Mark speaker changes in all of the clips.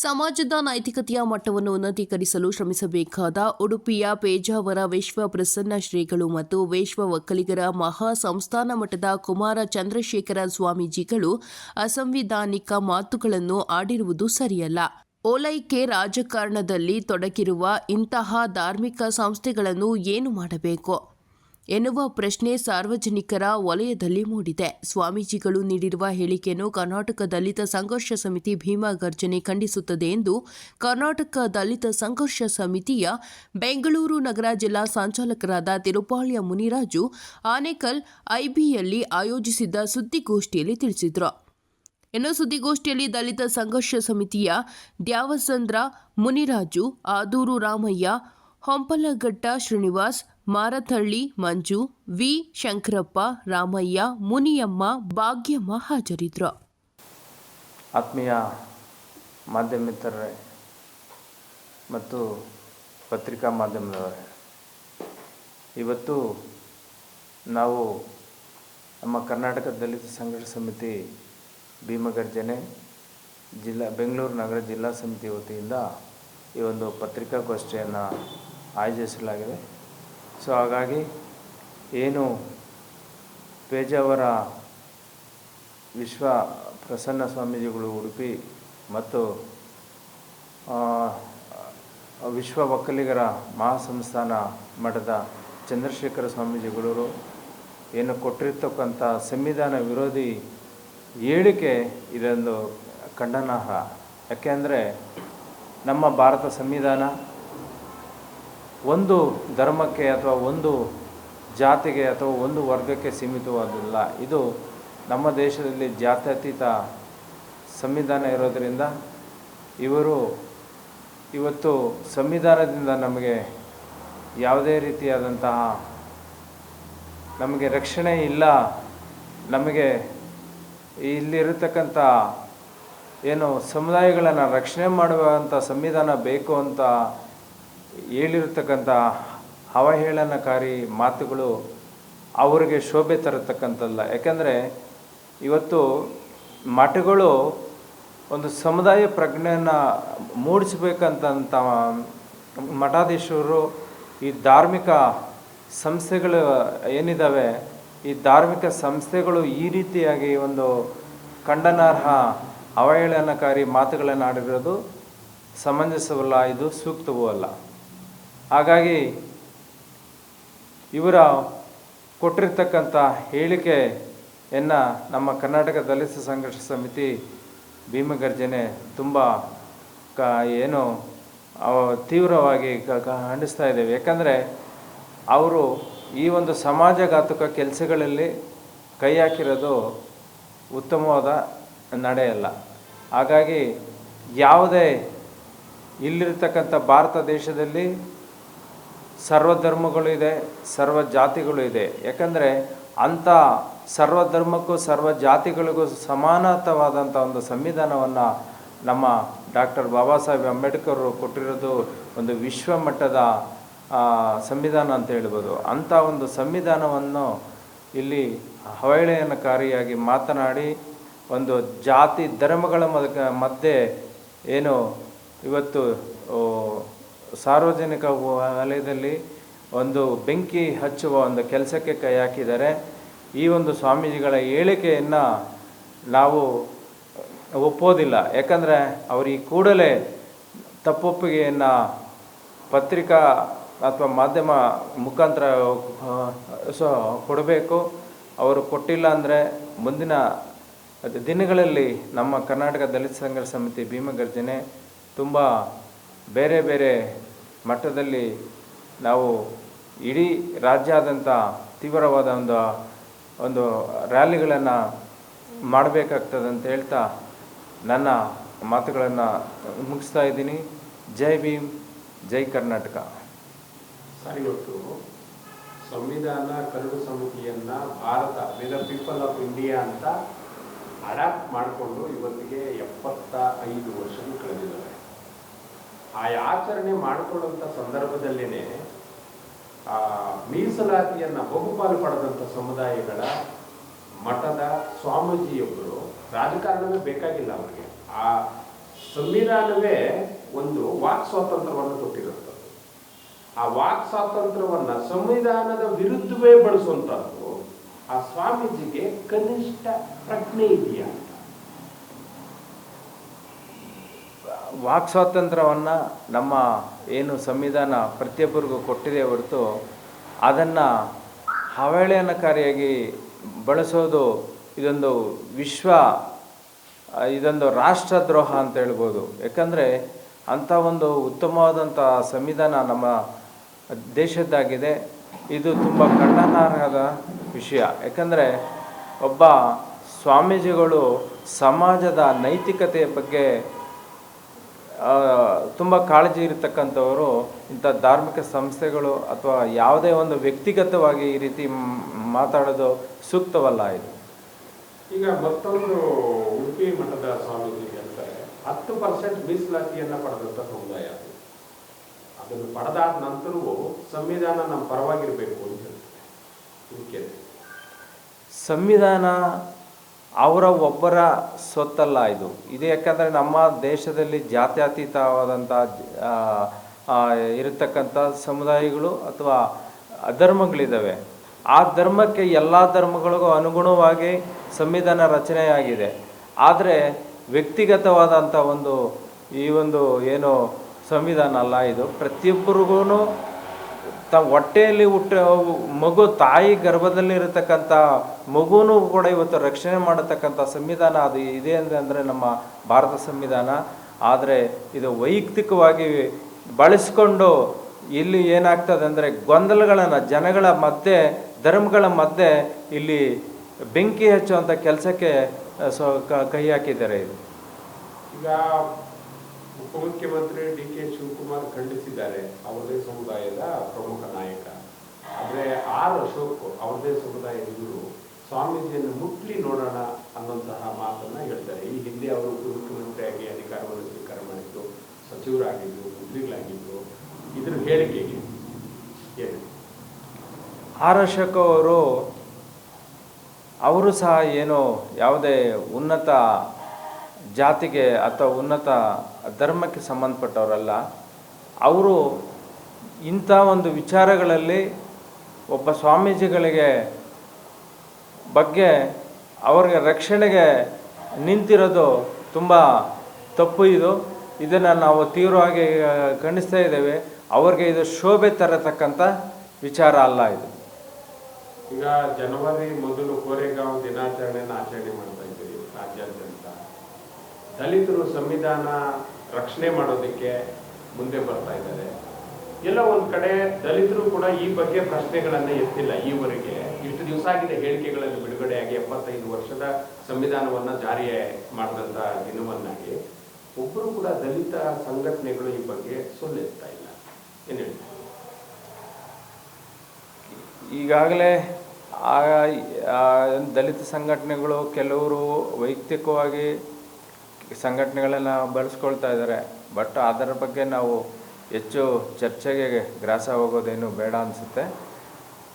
Speaker 1: ಸಮಾಜದ ನೈತಿಕತೆಯ ಮಟ್ಟವನ್ನು ಉನ್ನತೀಕರಿಸಲು ಶ್ರಮಿಸಬೇಕಾದ ಉಡುಪಿಯ ಪೇಜಾವರ ವಿಶ್ವ ಪ್ರಸನ್ನ ಶ್ರೀಗಳು ಮತ್ತು ವಿಶ್ವ ಒಕ್ಕಲಿಗರ ಮಹಾ ಸಂಸ್ಥಾನ ಮಠದ ಕುಮಾರ ಚಂದ್ರಶೇಖರ ಸ್ವಾಮೀಜಿಗಳು ಅಸಂವಿಧಾನಿಕ ಮಾತುಗಳನ್ನು ಆಡಿರುವುದು ಸರಿಯಲ್ಲ. ಓಲೈಕೆ ರಾಜಕಾರಣದಲ್ಲಿ ತೊಡಗಿರುವ ಇಂತಹ ಧಾರ್ಮಿಕ ಸಂಸ್ಥೆಗಳನ್ನು ಏನು ಮಾಡಬೇಕು? ಎನ್ನುವ ಪ್ರಶ್ನೆ ಸಾರ್ವಜನಿಕರ ವಲಯದಲ್ಲಿ ಮೂಡಿದೆ. ಸ್ವಾಮೀಜಿಗಳು ನೀಡಿರುವ ಹೇಳಿಕೆಯನ್ನು ಕರ್ನಾಟಕ ದಲಿತ ಸಂಘರ್ಷ ಸಮಿತಿ ಭೀಮಾ ಗರ್ಜನೆ ಖಂಡಿಸುತ್ತದೆ ಎಂದು ಕರ್ನಾಟಕ ದಲಿತ ಸಂಘರ್ಷ ಸಮಿತಿಯ ಬೆಂಗಳೂರು ನಗರ ಜಿಲ್ಲಾ ಸಂಚಾಲಕರಾದ ತಿರುಪಾಳ್ಯ ಮುನಿರಾಜು ಆನೇಕಲ್ ಐಬಿಯಲ್ಲಿ ಆಯೋಜಿಸಿದ್ದ ಸುದ್ದಿಗೋಷ್ಠಿಯಲ್ಲಿ ತಿಳಿಸಿದರು. ಇನ್ನು ಸುದ್ದಿಗೋಷ್ಠಿಯಲ್ಲಿ ದಲಿತ ಸಂಘರ್ಷ ಸಮಿತಿಯ ದ್ಯಾವಸಂದ್ರ ಮುನಿರಾಜು, ಆದೂರು ರಾಮಯ್ಯ, ಹೊಂಪಲಘಟ್ಟ ಶ್ರೀನಿವಾಸ್ ಮಾರಥಳ್ಳಿ, ಮಂಜು, ವಿ. ಶಂಕರಪ್ಪ, ರಾಮಯ್ಯ, ಮುನಿಯಮ್ಮ, ಭಾಗ್ಯಮ್ಮ ಹಾಜರಿದ್ರು.
Speaker 2: ಆತ್ಮೀಯ ಮಾಧ್ಯಮಿತರೇ ಮತ್ತು ಪತ್ರಿಕಾ ಮಾಧ್ಯಮದವರೇ, ಇವತ್ತು ನಾವು ನಮ್ಮ ಕರ್ನಾಟಕ ದಲಿತ ಸಂಘರ್ಷ ಸಮಿತಿ ಭೀಮಗರ್ಜನೆ ಜಿಲ್ಲಾ, ಬೆಂಗಳೂರು ನಗರ ಜಿಲ್ಲಾ ಸಮಿತಿ ವತಿಯಿಂದ ಈ ಒಂದು ಪತ್ರಿಕಾಗೋಷ್ಠಿಯನ್ನು ಆಯೋಜಿಸಲಾಗಿದೆ. ಸೊ ಹಾಗಾಗಿ ಏನು ಪೇಜಾವರ ವಿಶ್ವ ಪ್ರಸನ್ನ ಸ್ವಾಮೀಜಿಗಳು ಉಡುಪಿ ಮತ್ತು ವಿಶ್ವ ಒಕ್ಕಲಿಗರ ಮಹಾಸಂಸ್ಥಾನ ಮಠದ ಚಂದ್ರಶೇಖರ ಸ್ವಾಮೀಜಿಗಳವರು ಏನು ಕೊಟ್ಟಿರ್ತಕ್ಕಂಥ ಸಂವಿಧಾನ ವಿರೋಧಿ ಹೇಳಿಕೆ ಇದೊಂದು ಖಂಡನಾರ್ಹ ಯಾಕೆಂದರೆ ನಮ್ಮ ಭಾರತ ಸಂವಿಧಾನ ಒಂದು ಧರ್ಮಕ್ಕೆ ಅಥವಾ ಒಂದು ಜಾತಿಗೆ ಅಥವಾ ಒಂದು ವರ್ಗಕ್ಕೆ ಸೀಮಿತವಾದಿಲ್ಲ. ಇದು ನಮ್ಮ ದೇಶದಲ್ಲಿ ಜಾತ್ಯತೀತ ಸಂವಿಧಾನ ಇರೋದರಿಂದ ಇವರು ಇವತ್ತು ಸಂವಿಧಾನದಿಂದ ನಮಗೆ ಯಾವುದೇ ರೀತಿಯಾದಂತಹ ನಮಗೆ ರಕ್ಷಣೆ ಇಲ್ಲ, ನಮಗೆ ಇಲ್ಲಿರತಕ್ಕಂಥ ಏನು ಸಮುದಾಯಗಳನ್ನು ರಕ್ಷಣೆ ಮಾಡುವಂಥ ಸಂವಿಧಾನ ಬೇಕು ಅಂತ ಹೇಳಿರ್ತಕ್ಕಂಥ ಅವಹೇಳನಕಾರಿ ಮಾತುಗಳು ಅವರಿಗೆ ಶೋಭೆ ತರತಕ್ಕಂಥಲ್ಲ ಯಾಕಂದರೆ ಇವತ್ತು ಮಠಗಳು ಒಂದು ಸಮುದಾಯ ಪ್ರಜ್ಞೆಯನ್ನು ಮೂಡಿಸಬೇಕಂತಂತ ಮಠಾಧೀಶರು ಈ ಧಾರ್ಮಿಕ ಸಂಸ್ಥೆಗಳು ಏನಿದ್ದಾವೆ ಈ ಧಾರ್ಮಿಕ ಸಂಸ್ಥೆಗಳು ಈ ರೀತಿಯಾಗಿ ಒಂದು ಖಂಡನಾರ್ಹ ಅವಹೇಳನಕಾರಿ ಮಾತುಗಳನ್ನು ಆಡಿರೋದು ಸಮಂಜಸವಲ್ಲ, ಇದು ಸೂಕ್ತವೂ ಅಲ್ಲ. ಹಾಗಾಗಿ ಇವರ ಕೊಟ್ಟಿರ್ತಕ್ಕಂಥ ಹೇಳಿಕೆಯನ್ನು ನಮ್ಮ ಕರ್ನಾಟಕ ದಲಿತ ಸಂಘರ್ಷ ಸಮಿತಿ ಭೀಮಗರ್ಜನೆ ತುಂಬ ಕ ಏನು ತೀವ್ರವಾಗಿ ಖಂಡಿಸ್ತಾ ಇದ್ದೇವೆ. ಯಾಕಂದರೆ ಅವರು ಈ ಒಂದು ಸಮಾಜಘಾತುಕ ಕೆಲಸಗಳಲ್ಲಿ ಕೈ ಹಾಕಿರೋದು ಉತ್ತಮವಾದ ನಡೆಯಲ್ಲ ಹಾಗಾಗಿ ಯಾವುದೇ ಇಲ್ಲಿರ್ತಕ್ಕಂಥ ಭಾರತ ದೇಶದಲ್ಲಿ ಸರ್ವಧರ್ಮಗಳು ಇದೆ ಸರ್ವ ಜಾತಿಗಳು ಇದೆ. ಯಾಕಂದರೆ ಅಂಥ ಸರ್ವಧರ್ಮಕ್ಕೂ ಸರ್ವ ಜಾತಿಗಳಿಗೂ ಸಮಾನತವಾದಂಥ ಒಂದು ಸಂವಿಧಾನವನ್ನು ನಮ್ಮ ಡಾಕ್ಟರ್ ಬಾಬಾ ಸಾಹೇಬ್ ಅಂಬೇಡ್ಕರ್ ಕೊಟ್ಟಿರೋದು ಒಂದು ವಿಶ್ವಮಟ್ಟದ ಸಂವಿಧಾನ ಅಂತ ಹೇಳ್ಬೋದು. ಅಂಥ ಒಂದು ಸಂವಿಧಾನವನ್ನು ಇಲ್ಲಿ ಅವಹೇಳನಕಾರಿಯಾಗಿ ಮಾತನಾಡಿ ಒಂದು ಜಾತಿ ಧರ್ಮಗಳ ಮಧ್ಯೆ ಏನು ಇವತ್ತು ಸಾರ್ವಜನಿಕ ವಲಯದಲ್ಲಿ ಒಂದು ಬೆಂಕಿ ಹಚ್ಚುವ ಒಂದು ಕೆಲಸಕ್ಕೆ ಕೈ ಹಾಕಿದ್ದಾರೆ ಈ ಒಂದು ಸ್ವಾಮೀಜಿಗಳ ಹೇಳಿಕೆಯನ್ನು ನಾವು ಒಪ್ಪೋದಿಲ್ಲ. ಯಾಕಂದರೆ ಅವರು ಈ ಕೂಡಲೇ ತಪ್ಪೊಪ್ಪಿಗೆಯನ್ನು ಪತ್ರಿಕಾ ಅಥವಾ ಮಾಧ್ಯಮ ಮುಖಾಂತರ ಸೊ ಕೊಡಬೇಕು. ಅವರು ಕೊಟ್ಟಿಲ್ಲ ಅಂದರೆ ಮುಂದಿನ ದಿನಗಳಲ್ಲಿ ನಮ್ಮ ಕರ್ನಾಟಕ ದಲಿತ ಸಂಘರ್ಷ ಸಮಿತಿ ಭೀಮಗರ್ಜನೆ ತುಂಬ ಬೇರೆ ಬೇರೆ ಮಟ್ಟದಲ್ಲಿ ನಾವು ಇಡೀ ರಾಜ್ಯಾದ್ಯಂತ ತೀವ್ರವಾದ ಒಂದು ಒಂದು ರ್ಯಾಲಿಗಳನ್ನು ಮಾಡಬೇಕಾಗ್ತದೆ ಅಂತ ಹೇಳ್ತಾ ನನ್ನ ಮಾತುಗಳನ್ನು ಮುಗಿಸ್ತಾ ಇದ್ದೀನಿ. ಜೈ ಭೀಮ್, ಜೈ ಕರ್ನಾಟಕ.
Speaker 3: ಸರಿ, ಇವತ್ತು ಸಂವಿಧಾನ ಕರಡು ಸಮಿತಿಯನ್ನು Bharat we the people of India ಅಂತ ಅಡಾಪ್ಟ್ ಮಾಡಿಕೊಂಡು ಇವತ್ತಿಗೆ ಎಪ್ಪತ್ತ ಐದು ವರ್ಷಗಳು ಕಳೆದಿದ್ದಾವೆ. ಆ ಆಚರಣೆ ಮಾಡಿಕೊಳ್ಳುವಂಥ ಸಂದರ್ಭದಲ್ಲೇನೆ ಆ ಮೀಸಲಾತಿಯನ್ನು ಬಹುಪಾಲು ಪಡೆದಂಥ ಸಮುದಾಯಗಳ ಮಠದ ಸ್ವಾಮೀಜಿಯೊಬ್ಬರು ರಾಜಕಾರಣವೇ ಬೇಕಾಗಿಲ್ಲ ಅವರಿಗೆ. ಆ ಸಂವಿಧಾನವೇ ಒಂದು ವಾಕ್ ಸ್ವಾತಂತ್ರ್ಯವನ್ನು ಕೊಟ್ಟಿರುತ್ತದೆ ಆ ವಾಕ್ ಸ್ವಾತಂತ್ರ್ಯವನ್ನು ಸಂವಿಧಾನದ ವಿರುದ್ಧವೇ ಬಳಸುವಂಥದ್ದು ಆ ಸ್ವಾಮೀಜಿಗೆ ಕನಿಷ್ಠ ಪ್ರಜ್ಞೆ ಇದೆಯಾ?
Speaker 2: ವಾಕ್ ಸ್ವಾತಂತ್ರ್ಯವನ್ನು ನಮ್ಮ ಏನು ಸಂವಿಧಾನ ಪ್ರತಿಯೊಬ್ಬರಿಗೂ ಕೊಟ್ಟಿದೆ ಹೊರತು ಅದನ್ನು ಅವಹೇಳನಕಾರಿಯಾಗಿ ಬಳಸೋದು ಇದೊಂದು ವಿಶ್ವ, ಇದೊಂದು ರಾಷ್ಟ್ರದ್ರೋಹ ಅಂತ ಹೇಳ್ಬೋದು. ಯಾಕಂದರೆ ಅಂಥ ಒಂದು ಉತ್ತಮವಾದಂಥ ಸಂವಿಧಾನ ನಮ್ಮ ದೇಶದ್ದಾಗಿದೆ. ಇದು ತುಂಬ ಖಂಡನಾರ್ಹದ ವಿಷಯ. ಯಾಕಂದರೆ ಒಬ್ಬ ಸ್ವಾಮೀಜಿಗಳು ಸಮಾಜದ ನೈತಿಕತೆಯ ಬಗ್ಗೆ ತುಂಬ ಕಾಳಜಿ ಇರತಕ್ಕಂಥವರು ಇಂಥ ಧಾರ್ಮಿಕ ಸಂಸ್ಥೆಗಳು ಅಥವಾ ಯಾವುದೇ ಒಂದು ವ್ಯಕ್ತಿಗತವಾಗಿ ಈ ರೀತಿ ಮಾತಾಡೋದು ಸೂಕ್ತವಲ್ಲ ಇದು.
Speaker 3: ಈಗ ಮತ್ತೊಂದು ಉಡುಪಿ ಮಠದ ಸ್ವಾಮೀಜಿ ಅಂತಾರೆ ಹತ್ತು ಪರ್ಸೆಂಟ್ ಮೀಸಲಾತಿಯನ್ನು ಪಡೆದಂಥ ಸಮುದಾಯ ಅದು. ಅದನ್ನು ಪಡೆದಾದ ನಂತರವೂ ಸಂವಿಧಾನ ನಮ್ಮ ಪರವಾಗಿರಬೇಕು ಅಂತ ಹೇಳ್ತಾರೆ.
Speaker 2: ಸಂವಿಧಾನ ಅವರ ಒಬ್ಬರ ಸ್ವತ್ತಲ್ಲ ಇದು. ಇದು ಯಾಕಂದರೆ ನಮ್ಮ ದೇಶದಲ್ಲಿ ಜಾತ್ಯತೀತವಾದಂಥ ಇರತಕ್ಕಂಥ ಸಮುದಾಯಗಳು ಅಥವಾ ಧರ್ಮಗಳಿದ್ದಾವೆ ಆ ಧರ್ಮಕ್ಕೆ ಎಲ್ಲ ಧರ್ಮಗಳಿಗೂ ಅನುಗುಣವಾಗಿ ಸಂವಿಧಾನ ರಚನೆಯಾಗಿದೆ. ಆದರೆ ವ್ಯಕ್ತಿಗತವಾದಂಥ ಒಂದು ಈ ಒಂದು ಏನು ಸಂವಿಧಾನ ಅಲ್ಲ ಇದು. ಪ್ರತಿಯೊಬ್ಬರಿಗೂ ತ ಹೊಟ್ಟೆಯಲ್ಲಿ ಹುಟ್ಟ ಮಗು ತಾಯಿ ಗರ್ಭದಲ್ಲಿ ಇರತಕ್ಕಂಥ ಮಗುನೂ ಕೂಡ ಇವತ್ತು ರಕ್ಷಣೆ ಮಾಡತಕ್ಕಂಥ ಸಂವಿಧಾನ ಅದು ಇದೆ ಅಂದರೆ ನಮ್ಮ ಭಾರತ ಸಂವಿಧಾನ. ಆದರೆ ಇದು ವೈಯಕ್ತಿಕವಾಗಿ ಬಳಸ್ಕೊಂಡು ಇಲ್ಲಿ ಏನಾಗ್ತದೆ ಅಂದರೆ ಗೊಂದಲಗಳನ್ನು ಜನಗಳ ಮಧ್ಯೆ, ಧರ್ಮಗಳ ಮಧ್ಯೆ ಇಲ್ಲಿ ಬೆಂಕಿ ಹಚ್ಚುವಂಥ ಕೆಲಸಕ್ಕೆ ಸೊ ಕೈ ಹಾಕಿದ್ದಾರೆ. ಇದು
Speaker 3: ಈಗ ಉಪಮುಖ್ಯಮಂತ್ರಿ ಡಿ ಕೆ ಶಿವಕುಮಾರ್ ಖಂಡಿಸಿದ್ದಾರೆ ಅವರದೇ ಸಮುದಾಯದ ಪ್ರಮುಖ ನಾಯಕ. ಆದರೆ ಆರ್ ಅಶೋಕ್ ಅವರದೇ ಸಮುದಾಯದವರು ಸ್ವಾಮೀಜಿಯನ್ನು ಮುಟ್ಲಿ ನೋಡೋಣ ಅನ್ನೋಂತಹ ಮಾತನ್ನ ಹೇಳ್ತಾರೆ. ಈ ಹಿಂದೆ ಅವರು ಉಪಮುಖ್ಯಮಂತ್ರಿಯಾಗಿ ಅಧಿಕಾರವನ್ನು ಸ್ವೀಕಾರ ಮಾಡಿದ್ದು, ಸಚಿವರಾಗಿದ್ದು, ಮಂತ್ರಿಗಳಾಗಿದ್ದು, ಇದ್ರ ಹೇಳಿಕೆಗೆ ಏನು?
Speaker 2: ಆರ್ ಅಶೋಕ್ ಅವರು ಅವರು ಸಹ ಏನು ಯಾವುದೇ ಉನ್ನತ ಜಾತಿಗೆ ಅಥವಾ ಉನ್ನತ ಧರ್ಮಕ್ಕೆ ಸಂಬಂಧಪಟ್ಟವರಲ್ಲ, ಅವರು ಇಂಥ ಒಂದು ವಿಚಾರಗಳಲ್ಲಿ ಒಬ್ಬ ಸ್ವಾಮೀಜಿಗಳಿಗೆ ಬಗ್ಗೆ ಅವರಿಗೆ ರಕ್ಷಣೆಗೆ ನಿಂತಿರೋದು ತುಂಬ ತಪ್ಪು ಇದು. ಇದನ್ನು ನಾವು ತೀವ್ರವಾಗಿ ಖಂಡಿಸ್ತಾ ಇದ್ದೇವೆ. ಅವ್ರಿಗೆ ಇದು ಶೋಭೆ ತರತಕ್ಕಂಥ ವಿಚಾರ ಅಲ್ಲ ಇದು.
Speaker 3: ಈಗ ಜನವರಿ ಮೊದಲು ಕೋರೆಗಾಂವ್ ದಿನಾಚರಣೆಯನ್ನು ಆಚರಣೆ ಮಾಡ್ತಾ ಇದ್ದೀವಿ ರಾಜ್ಯಾದ್ಯಂತ. ದಲಿತರು ಸಂವಿಧಾನ ರಕ್ಷಣೆ ಮಾಡೋದಕ್ಕೆ ಮುಂದೆ ಬರ್ತಾ ಇದ್ದಾರೆ. ಎಲ್ಲ ಒಂದು ಕಡೆ ದಲಿತರು ಕೂಡ ಈ ಬಗ್ಗೆ ಪ್ರಶ್ನೆಗಳನ್ನ ಎತ್ತಿಲ್ಲ. ಈವರೆಗೆ ಇಷ್ಟು ದಿವಸ ಆಗಿದೆ ಹೇಳಿಕೆಗಳಲ್ಲಿ ಬಿಡುಗಡೆಯಾಗಿ ಎಪ್ಪತ್ತೈದು ವರ್ಷದ ಸಂವಿಧಾನವನ್ನ ಜಾರಿ ಮಾಡಿದಂತ ದಿನವನ್ನಾಗಿ ಒಬ್ಬರು ಕೂಡ ದಲಿತ ಸಂಘಟನೆಗಳು ಈ ಬಗ್ಗೆ ಸೊಲ್ಲೆತ್ತಾ ಇಲ್ಲ. ಏನ್ ಹೇಳ್ತಾರೆ?
Speaker 2: ಈಗಾಗಲೇ ದಲಿತ ಸಂಘಟನೆಗಳು ಕೆಲವರು ವೈಯಕ್ತಿಕವಾಗಿ ಸಂಘಟನೆಗಳನ್ನು ಬಳಸ್ಕೊಳ್ತಾ ಇದ್ದಾರೆ. ಬಟ್ ಅದರ ಬಗ್ಗೆ ನಾವು ಹೆಚ್ಚು ಚರ್ಚೆಗೆ ಗ್ರಾಸ ಹೋಗೋದೇನು ಬೇಡ ಅನಿಸುತ್ತೆ.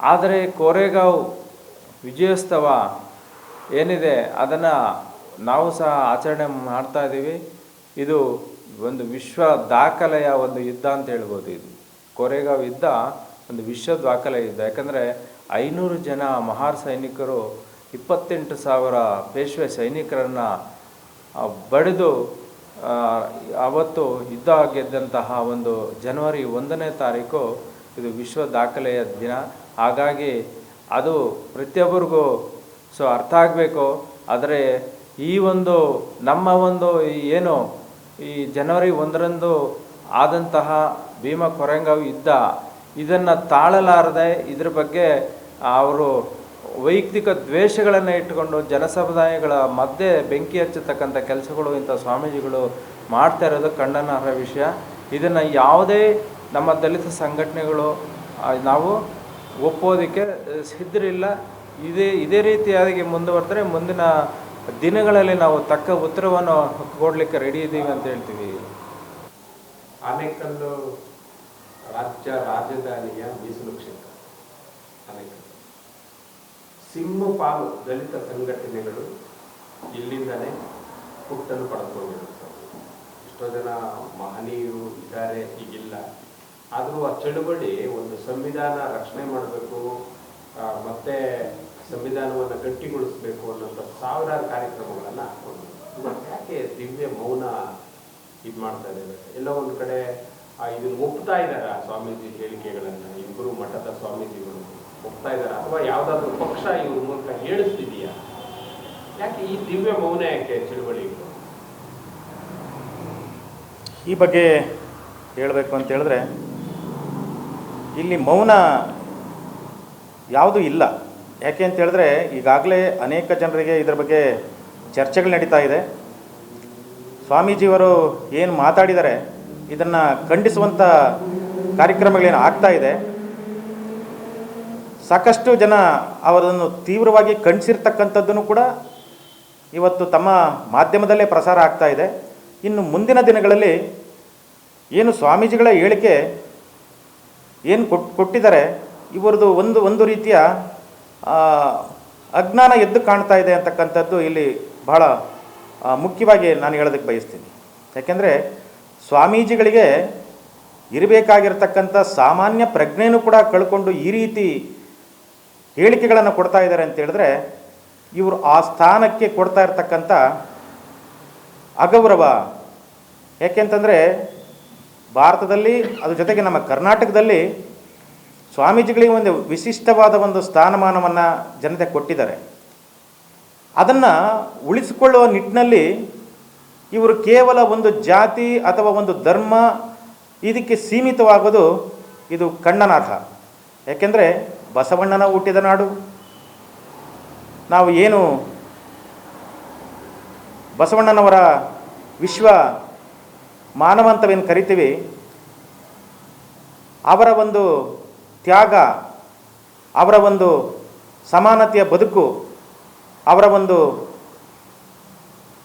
Speaker 2: ಆದರೆ ಕೋರೆಗಾವ್ ವಿಜಯೋತ್ಸವ ಏನಿದೆ ಅದನ್ನು ನಾವು ಸಹ ಆಚರಣೆ ಮಾಡ್ತಾ ಇದ್ದೀವಿ. ಇದು ಒಂದು ವಿಶ್ವ ದಾಖಲೆಯ ಒಂದು ಯುದ್ಧ ಅಂತ ಹೇಳ್ಬೋದು ಇದು. ಕೋರೆಗಾಂವ್ ಯುದ್ಧ ಒಂದು ವಿಶ್ವ ದಾಖಲೆ ಯುದ್ಧ. ಯಾಕಂದರೆ ಐನೂರು ಜನ ಮಹಾರ್ ಸೈನಿಕರು, ಇಪ್ಪತ್ತೆಂಟು ಸಾವಿರ ಪೇಶ್ವೆ ಸೈನಿಕರನ್ನು ಬಡಿದು ಅವತ್ತು ಯುದ್ಧ ಗೆದ್ದಂತಹ ಒಂದು ಜನವರಿ ಒಂದನೇ ತಾರೀಕು ಇದು ವಿಶ್ವ ದಾಖಲೆಯ ದಿನ. ಹಾಗಾಗಿ ಅದು ಪ್ರತಿಯೊಬ್ಬರಿಗೂ ಸೊ ಅರ್ಥ ಆಗಬೇಕು. ಆದರೆ ಈ ಒಂದು, ನಮ್ಮ ಒಂದು ಏನು ಈ ಜನವರಿ ಒಂದರಂದು ಆದಂತಹ ಭೀಮ ಕೊರೆಂಗಾವ್ ಯುದ್ಧ, ಇದನ್ನು ತಾಳಲಾರದೆ ಇದ್ರ ಬಗ್ಗೆ ಅವರು ವೈಯಕ್ತಿಕ ದ್ವೇಷಗಳನ್ನು ಇಟ್ಟುಕೊಂಡು ಜನಸಮುದಾಯಗಳ ಮಧ್ಯೆ ಬೆಂಕಿ ಹಚ್ಚತಕ್ಕಂಥ ಕೆಲಸಗಳು ಇಂಥ ಸ್ವಾಮೀಜಿಗಳು ಮಾಡ್ತಾ ಇರೋದು ಖಂಡನಾರ್ಹ ವಿಷಯ. ಇದನ್ನು ಯಾವುದೇ ನಮ್ಮ ದಲಿತ ಸಂಘಟನೆಗಳು ನಾವು ಒಪ್ಪೋದಕ್ಕೆ ಸಿದ್ಧರಿಲ್ಲ. ಇದೇ ಇದೇ ರೀತಿಯಾಗಿ ಮುಂದುವರೆದ್ರೆ ಮುಂದಿನ ದಿನಗಳಲ್ಲಿ ನಾವು ತಕ್ಕ ಉತ್ತರವನ್ನು ಕೊಡಲಿಕ್ಕೆ ರೆಡಿ ಇದ್ದೀವಿ ಅಂತ ಹೇಳ್ತೀವಿ.
Speaker 3: ಆನೇಕಲ್ಲು ರಾಜ್ಯ ರಾಜಧಾನಿಯ ಮೀಸಲು ಕ್ಷೇತ್ರ. ಆನೇಕಲ್ ಸಿಂಹಪಾಲು ದಲಿತ ಸಂಘಟನೆಗಳು ಇಲ್ಲಿಂದಲೇ ಹುಟ್ಟನ್ನು ಪಡೆದುಕೊಂಡಿರುತ್ತವೆ. ಎಷ್ಟೋ ಜನ ಮಹನೀಯರು ಇದ್ದಾರೆ ಈಗಿಲ್ಲ ಆದರೂ ಆ ಚಳುವಳಿ ಒಂದು ಸಂವಿಧಾನ ರಕ್ಷಣೆ ಮಾಡಬೇಕು ಮತ್ತೆ ಸಂವಿಧಾನವನ್ನು ಗಟ್ಟಿಗೊಳಿಸಬೇಕು ಅನ್ನೋಂಥ ಸಾವಿರಾರು ಕಾರ್ಯಕ್ರಮಗಳನ್ನು ಹಾಕ್ಕೊಂಡು ಯಾಕೆ ದಿವ್ಯ ಮೌನ ಇದು ಮಾಡ್ತಾ ಇದ್ದಾರೆ? ಎಲ್ಲ ಒಂದು ಕಡೆ ಇದನ್ನು ಇದನ್ನ ಇದ್ದಾರೆ ಆ ಸ್ವಾಮೀಜಿ ಹೇಳಿಕೆಗಳನ್ನು? ಇಬ್ಬರು ಮಠದ ಸ್ವಾಮೀಜಿಗಳು. ಒಪ್ತಾ ಇದ್ದಾರ. ಅಥವಾ ಯಾವ್ದಾದ್ರು ಪಕ್ಷ ಇವ್ರ ಮೂಲಕ ಹೇಳಿಸ್ತಿದೀಯಾ? ಯಾಕೆ ಈ ದಿವ್ಯ ಮೌನ ಯಾಕೆ ಚಳುವಳಿಗಳು
Speaker 4: ಈ ಬಗ್ಗೆ ಹೇಳಬೇಕು ಅಂತ ಹೇಳಿದ್ರೆ, ಇಲ್ಲಿ ಮೌನ ಯಾವುದೂ ಇಲ್ಲ. ಯಾಕೆ ಅಂತ ಹೇಳಿದ್ರೆ, ಈಗಾಗಲೇ ಅನೇಕ ಜನರಿಗೆ ಇದರ ಬಗ್ಗೆ ಚರ್ಚೆಗಳು ನಡೀತಾ ಇದೆ. ಸ್ವಾಮೀಜಿಯವರು ಏನು ಮಾತಾಡಿದ್ದಾರೆ, ಇದನ್ನು ಖಂಡಿಸುವಂಥ ಕಾರ್ಯಕ್ರಮಗಳೇನು ಆಗ್ತಾ ಇದೆ. ಸಾಕಷ್ಟು ಜನ ಅವರನ್ನು ತೀವ್ರವಾಗಿ ಖಂಡಿಸಿರ್ತಕ್ಕಂಥದ್ದನ್ನು ಕೂಡ ಇವತ್ತು ತಮ್ಮ ಮಾಧ್ಯಮದಲ್ಲೇ ಪ್ರಸಾರ ಆಗ್ತಾ ಇದೆ. ಇನ್ನು ಮುಂದಿನ ದಿನಗಳಲ್ಲಿ ಏನು ಸ್ವಾಮೀಜಿಗಳ ಹೇಳಿಕೆ ಏನು ಕೊಟ್, ಕೊಟ್ಟಿದ್ದಾರೆ ಇವರದು ಒಂದು ಒಂದು ರೀತಿಯ ಅಜ್ಞಾನ ಎದ್ದು ಕಾಣ್ತಾ ಇದೆ ಅಂತಕ್ಕಂಥದ್ದು ಇಲ್ಲಿ ಬಹಳ ಮುಖ್ಯವಾಗಿ ನಾನು ಹೇಳೋದಕ್ಕೆ ಬಯಸ್ತೀನಿ. ಯಾಕೆಂದರೆ ಸ್ವಾಮೀಜಿಗಳಿಗೆ ಇರಬೇಕಾಗಿರ್ತಕ್ಕಂಥ ಸಾಮಾನ್ಯ ಪ್ರಜ್ಞೆನೂ ಕೂಡ ಕಳ್ಕೊಂಡು ಈ ರೀತಿ ಹೇಳಿಕೆಗಳನ್ನು ಕೊಡ್ತಾ ಇದ್ದಾರೆ ಅಂತ ಹೇಳಿದ್ರೆ, ಇವರು ಆ ಸ್ಥಾನಕ್ಕೆ ಕೊಡ್ತಾ ಇರ್ತಕ್ಕಂಥ ಅಗೌರವ. ಯಾಕೆಂತಂದರೆ ಭಾರತದಲ್ಲಿ, ಅದ್ರ ಜೊತೆಗೆ ನಮ್ಮ ಕರ್ನಾಟಕದಲ್ಲಿ ಸ್ವಾಮೀಜಿಗಳಿಗೆ ಒಂದು ವಿಶಿಷ್ಟವಾದ ಒಂದು ಸ್ಥಾನಮಾನವನ್ನು ಜನತೆ ಕೊಟ್ಟಿದ್ದಾರೆ. ಅದನ್ನು ಉಳಿಸಿಕೊಳ್ಳುವ ನಿಟ್ಟಿನಲ್ಲಿ ಇವರು ಕೇವಲ ಒಂದು ಜಾತಿ ಅಥವಾ ಒಂದು ಧರ್ಮ ಇದಕ್ಕೆ ಸೀಮಿತವಾಗೋದು ಇದು ಖಂಡನಾರ್ಹ ಯಾಕೆಂದರೆ ಬಸವಣ್ಣನ ಹುಟ್ಟಿದ ನಾಡು. ನಾವು ಏನು ಬಸವಣ್ಣನವರ ವಿಶ್ವ ಮಾನವ ಅಂತವೇನು ಕರಿತೀವಿ, ಅವರ ಒಂದು ತ್ಯಾಗ, ಅವರ ಒಂದು ಸಮಾನತೆಯ ಬದುಕು, ಅವರ ಒಂದು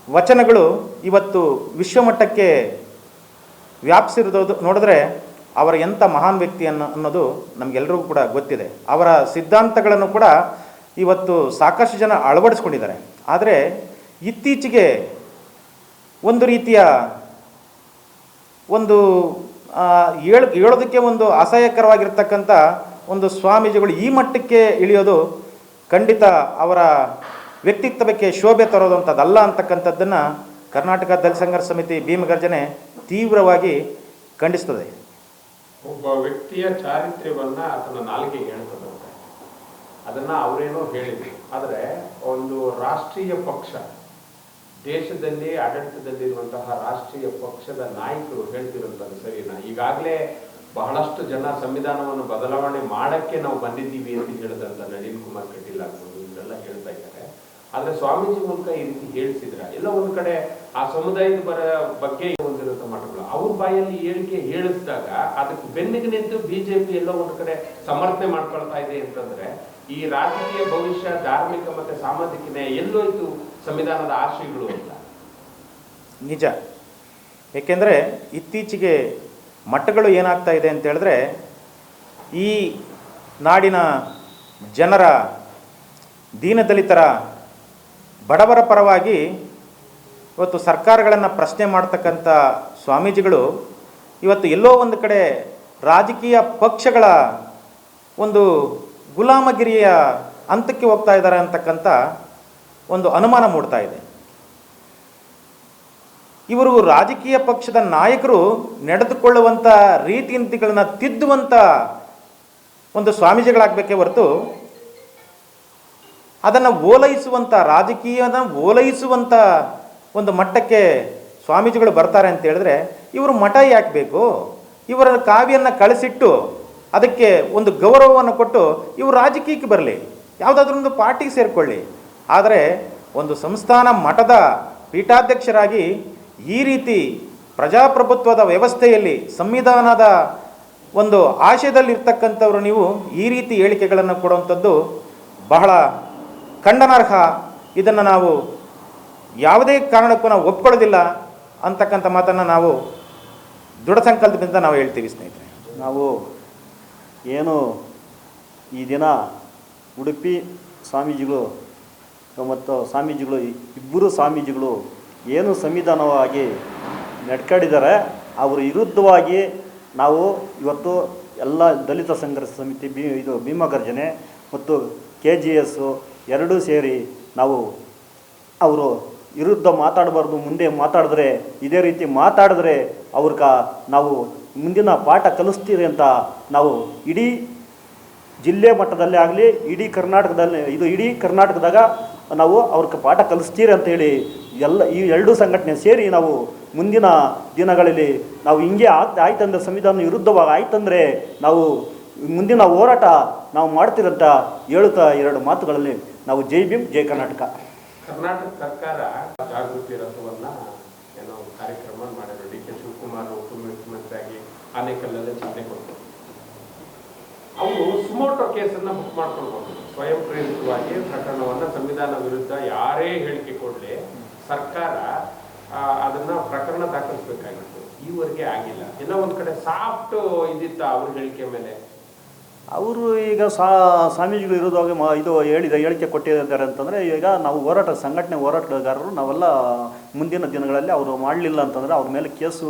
Speaker 4: ವಚನಗಳು ಇವತ್ತು ವಿಶ್ವಮಟ್ಟಕ್ಕೆ ವ್ಯಾಪಿಸಿರೋದು ನೋಡಿದ್ರೆ ಅವರ ಎಂಥ ಮಹಾನ್ ವ್ಯಕ್ತಿ ಅನ್ನೋ ಅನ್ನೋದು ನಮಗೆಲ್ಲರಿಗೂ ಕೂಡ ಗೊತ್ತಿದೆ. ಅವರ ಸಿದ್ಧಾಂತಗಳನ್ನು ಕೂಡ ಇವತ್ತು ಸಾಕಷ್ಟು ಜನ ಅಳವಡಿಸ್ಕೊಂಡಿದ್ದಾರೆ. ಆದರೆ ಇತ್ತೀಚೆಗೆ ಒಂದು ರೀತಿಯ ಒಂದು ಹೇಳ ಹೇಳೋದಕ್ಕೆ ಒಂದು ಅಸಹ್ಯಕರವಾಗಿರ್ತಕ್ಕಂಥ ಒಂದು ಸ್ವಾಮೀಜಿಗಳು ಈ ಮಟ್ಟಕ್ಕೆ ಇಳಿಯೋದು ಖಂಡಿತ ಅವರ ವ್ಯಕ್ತಿತ್ವಕ್ಕೆ ಶೋಭೆ ತರೋದಂಥದ್ದಲ್ಲ ಅಂತಕ್ಕಂಥದ್ದನ್ನು ಕರ್ನಾಟಕ ದಲಿತ ಸಂಘರ್ಷ ಸಮಿತಿ ಭೀಮಗರ್ಜನೆ ತೀವ್ರವಾಗಿ ಖಂಡಿಸ್ತದೆ.
Speaker 3: ಒಬ್ಬ ವ್ಯಕ್ತಿಯ ಚಾರಿತ್ರ್ಯವನ್ನು ಆತನ ನಾಲ್ಗೆ ಹೇಳ್ತದಂತೆ ಅದನ್ನ ಅವರೇನೋ ಹೇಳಿದ್ರು. ಆದರೆ ಒಂದು ರಾಷ್ಟ್ರೀಯ ಪಕ್ಷ, ದೇಶದಲ್ಲಿ ಆಡಳಿತದಲ್ಲಿರುವಂತಹ ರಾಷ್ಟ್ರೀಯ ಪಕ್ಷದ ನಾಯಕರು ಹೇಳ್ತಿರೋದು ಸರಿನಾ? ಈಗಾಗಲೇ ಬಹಳಷ್ಟು ಜನ ಸಂವಿಧಾನವನ್ನು ಬದಲಾವಣೆ ಮಾಡಕ್ಕೆ ನಾವು ಬಂದಿದ್ದೀವಿ ಅಂತ ಹೇಳಿದಂತ ನಳಿನ್ ಕುಮಾರ್ ಕಟೀಲ್ ಆಗ್ಬೋದು, ಇವರೆಲ್ಲ ಹೇಳ್ತಾ ಇದ್ದಾರೆ ಆದ್ರೆ ಸ್ವಾಮೀಜಿ ಮೂಲಕ ಈ ರೀತಿ ಹೇಳಿಸಿದ್ರೆ. ಎಲ್ಲ ಒಂದು ಕಡೆ ಆ ಸಮುದಾಯದ ಬರ ಬಗ್ಗೆ ಹೊಂದಿರುವಂಥ ಮಠಗಳು ಅವ್ರ ಬಾಯಲ್ಲಿ ಹೇಳಿಕೆ ಹೇಳಿಸಿದಾಗ ಅದಕ್ಕೆ ಬೆನ್ನಿಗೆ ನಿಂತು ಬಿಜೆಪಿ ಎಲ್ಲ ಒಂದು ಕಡೆ ಸಮರ್ಥನೆ ಮಾಡ್ಕೊಳ್ತಾ ಇದೆ ಅಂತಂದ್ರೆ, ಈ ರಾಜಕೀಯ ಭವಿಷ್ಯ, ಧಾರ್ಮಿಕ ಮತ್ತೆ ಸಾಮಾಜಿಕ ನ್ಯಾಯ ಎಲ್ಲೋಯ್ತು ಸಂವಿಧಾನದ ಆಶಯಗಳು ಅಂತ.
Speaker 4: ನಿಜ. ಏಕೆಂದರೆ ಇತ್ತೀಚೆಗೆ ಮಠಗಳು ಏನಾಗ್ತಾ ಇದೆ ಅಂತ ಹೇಳಿದ್ರೆ, ಈ ನಾಡಿನ ಜನರ ದೀನದಲಿತರ ಬಡವರ ಪರವಾಗಿ ಇವತ್ತು ಸರ್ಕಾರಗಳನ್ನು ಪ್ರಶ್ನೆ ಮಾಡ್ತಕ್ಕಂಥ ಸ್ವಾಮೀಜಿಗಳು ಇವತ್ತು ಎಲ್ಲೋ ಒಂದು ಕಡೆ ರಾಜಕೀಯ ಪಕ್ಷಗಳ ಒಂದು ಗುಲಾಮಗಿರಿಯ ಹಂತಕ್ಕೆ ಹೋಗ್ತಾ ಇದ್ದಾರೆ ಅಂತಕ್ಕಂಥ ಒಂದು ಅನುಮಾನ ಮೂಡ್ತಾ ಇದೆ. ಇವರು ರಾಜಕೀಯ ಪಕ್ಷದ ನಾಯಕರು ನಡೆದುಕೊಳ್ಳುವಂಥ ರೀತಿ ನೀತಿಗಳನ್ನ ತಿದ್ದುವಂಥ ಒಂದು ಸ್ವಾಮೀಜಿಗಳಾಗಬೇಕೇ ಹೊರತು ಅದನ್ನು ಓಲೈಸುವಂಥ ರಾಜಕೀಯದ ಓಲೈಸುವಂಥ ಒಂದು ಮಟ್ಟಕ್ಕೆ ಸ್ವಾಮೀಜಿಗಳು ಬರ್ತಾರೆ ಅಂತ ಹೇಳಿದ್ರೆ, ಇವರು ಮಠ ಯಾಕೆ ಬೇಕು? ಇವರ ಕಾವ್ಯನ್ನು ಕಳಿಸಿಟ್ಟು ಅದಕ್ಕೆ ಒಂದು ಗೌರವವನ್ನು ಕೊಟ್ಟು ಇವರು ರಾಜಕೀಯಕ್ಕೆ ಬರಲಿ ಯಾವುದಾದ್ರೊಂದು ಪಾರ್ಟಿಗೆ ಸೇರಿಕೊಳ್ಳಿ. ಆದರೆ ಒಂದು ಸಂಸ್ಥಾನ ಮಠದ ಪೀಠಾಧ್ಯಕ್ಷರಾಗಿ ಈ ರೀತಿ ಪ್ರಜಾಪ್ರಭುತ್ವದ ವ್ಯವಸ್ಥೆಯಲ್ಲಿ ಸಂವಿಧಾನದ ಒಂದು ಆಶಯದಲ್ಲಿರ್ತಕ್ಕಂಥವ್ರು ನೀವು ಈ ರೀತಿ ಹೇಳಿಕೆಗಳನ್ನು ಕೊಡುವಂಥದ್ದು ಬಹಳ ಖಂಡನಾರ್ಹ. ಇದನ್ನು ನಾವು ಯಾವುದೇ ಕಾರಣಕ್ಕೂ ನಾವು ಒಪ್ಕೊಳ್ಳೋದಿಲ್ಲ ಅಂತಕ್ಕಂಥ ಮಾತನ್ನು ನಾವು ದೃಢ ಸಂಕಲ್ಪದಿಂದ ನಾವು ಹೇಳ್ತೀವಿ ಸ್ನೇಹಿತರೆ.
Speaker 5: ನಾವು ಏನು ಈ ದಿನ ಉಡುಪಿ ಸ್ವಾಮೀಜಿಗಳು ಮತ್ತು ಸ್ವಾಮೀಜಿಗಳು ಇಬ್ಬರು ಸ್ವಾಮೀಜಿಗಳು ಏನು ಸಂವಿಧಾನವಾಗಿ ನಡ್ಕೊಂಡಿದ್ದಾರೆ, ಅವರ ವಿರುದ್ಧವಾಗಿ ನಾವು ಇವತ್ತು ಎಲ್ಲ ದಲಿತ ಸಂಘರ್ಷ ಸಮಿತಿ ಬಿ ಇದು ಭೀಮಗರ್ಜನೆ ಮತ್ತು ಕೆ ಜಿ ಎಸ್ಸು ಎರಡೂ ಸೇರಿ ನಾವು ಅವರು ವಿರುದ್ಧ ಮಾತಾಡಬಾರ್ದು, ಮುಂದೆ ಮಾತಾಡಿದ್ರೆ ಇದೇ ರೀತಿ ಮಾತಾಡಿದ್ರೆ ಅವ್ರಿಗೆ ನಾವು ಮುಂದಿನ ಪಾಠ ಕಲಿಸ್ತೀರಿ ಅಂತ ನಾವು ಇಡೀ ಜಿಲ್ಲೆ ಮಟ್ಟದಲ್ಲೇ ಆಗಲಿ, ಇಡೀ ಕರ್ನಾಟಕದಲ್ಲಿ, ಇದು ಇಡೀ ಕರ್ನಾಟಕದಾಗ ನಾವು ಅವ್ರಿಗೆ ಪಾಠ ಕಲಿಸ್ತೀರಿ ಅಂತೇಳಿ ಎಲ್ಲ ಈ ಎರಡೂ ಸಂಘಟನೆ ಸೇರಿ ನಾವು ಮುಂದಿನ ದಿನಗಳಲ್ಲಿ ನಾವು ಹಿಂಗೆ ಆಗ್ತಾ ಆಯ್ತಂದ್ರೆ, ಸಂವಿಧಾನ ವಿರುದ್ಧವಾಗಿ ಆಯ್ತಂದರೆ ನಾವು ಮುಂದಿನ ಹೋರಾಟ ನಾವು ಮಾಡ್ತಿರೋಂಥ ಹೇಳುತ್ತಾ ಎರಡು ಮಾತುಗಳಲ್ಲಿ ನಾವು ಜೈ ಭೀಮ್, ಜೈ ಕರ್ನಾಟಕ.
Speaker 3: ಕರ್ನಾಟಕ ಸರ್ಕಾರ ಜಾಗೃತಿ ರಥವನ್ನ ಏನೋ ಕಾರ್ಯಕ್ರಮ ಮಾಡಿದ್ರು. ಡಿ ಕೆ ಶಿವಕುಮಾರ್ ಉಪಮುಖ್ಯಮಂತ್ರಿಯಾಗಿ ಆನೆಕಲ್ಲೆಲ್ಲ ಚಿಂತೆ ಕೊಟ್ಟರು. ಅವರು ಸುಮೋಟೋ ಕೇಸನ್ನ ಬುಕ್ ಮಾಡ್ಕೊಂಡು ಹೋದ್ರು ಸ್ವಯಂ ಪ್ರೇರಿತವಾಗಿ ಪ್ರಕರಣವನ್ನ ಸಂವಿಧಾನ ವಿರುದ್ಧ ಯಾರೇ ಹೇಳಿಕೆ ಕೊಡಲಿ ಸರ್ಕಾರ ಅದನ್ನ ಪ್ರಕರಣ ದಾಖಲಿಸ್ಬೇಕಾಗಿತ್ತು. ಈವರೆಗೆ ಆಗಿಲ್ಲ. ಎಲ್ಲ ಒಂದು ಕಡೆ ಸಾಫ್ಟ್ ಇದ್ದಿತ್ತ ಅವ್ರ ಹೇಳಿಕೆ ಮೇಲೆ?
Speaker 5: ಅವರು ಈಗ ಸ್ವಾಮೀಜಿಗಳು ಇರೋದಾಗ ಮ ಇದು ಹೇಳಿದ ಹೇಳಿಕೆ ಕೊಟ್ಟಿದ್ದಾರೆ ಅಂತಂದರೆ ಈಗ ನಾವು ಹೋರಾಟ ಸಂಘಟನೆ ಹೋರಾಟಗಾರರು ನಾವೆಲ್ಲ ಮುಂದಿನ ದಿನಗಳಲ್ಲಿ ಅವರು ಮಾಡಲಿಲ್ಲ ಅಂತಂದರೆ ಅವ್ರ ಮೇಲೆ ಕೇಸು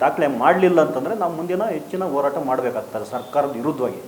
Speaker 5: ದಾಖಲೆ ಮಾಡಲಿಲ್ಲ ಅಂತಂದರೆ ನಾವು ಮುಂದಿನ ಹೆಚ್ಚಿನ ಹೋರಾಟ ಮಾಡಬೇಕಾಗ್ತದೆ ಸರ್ಕಾರದ ವಿರುದ್ಧವಾಗಿ.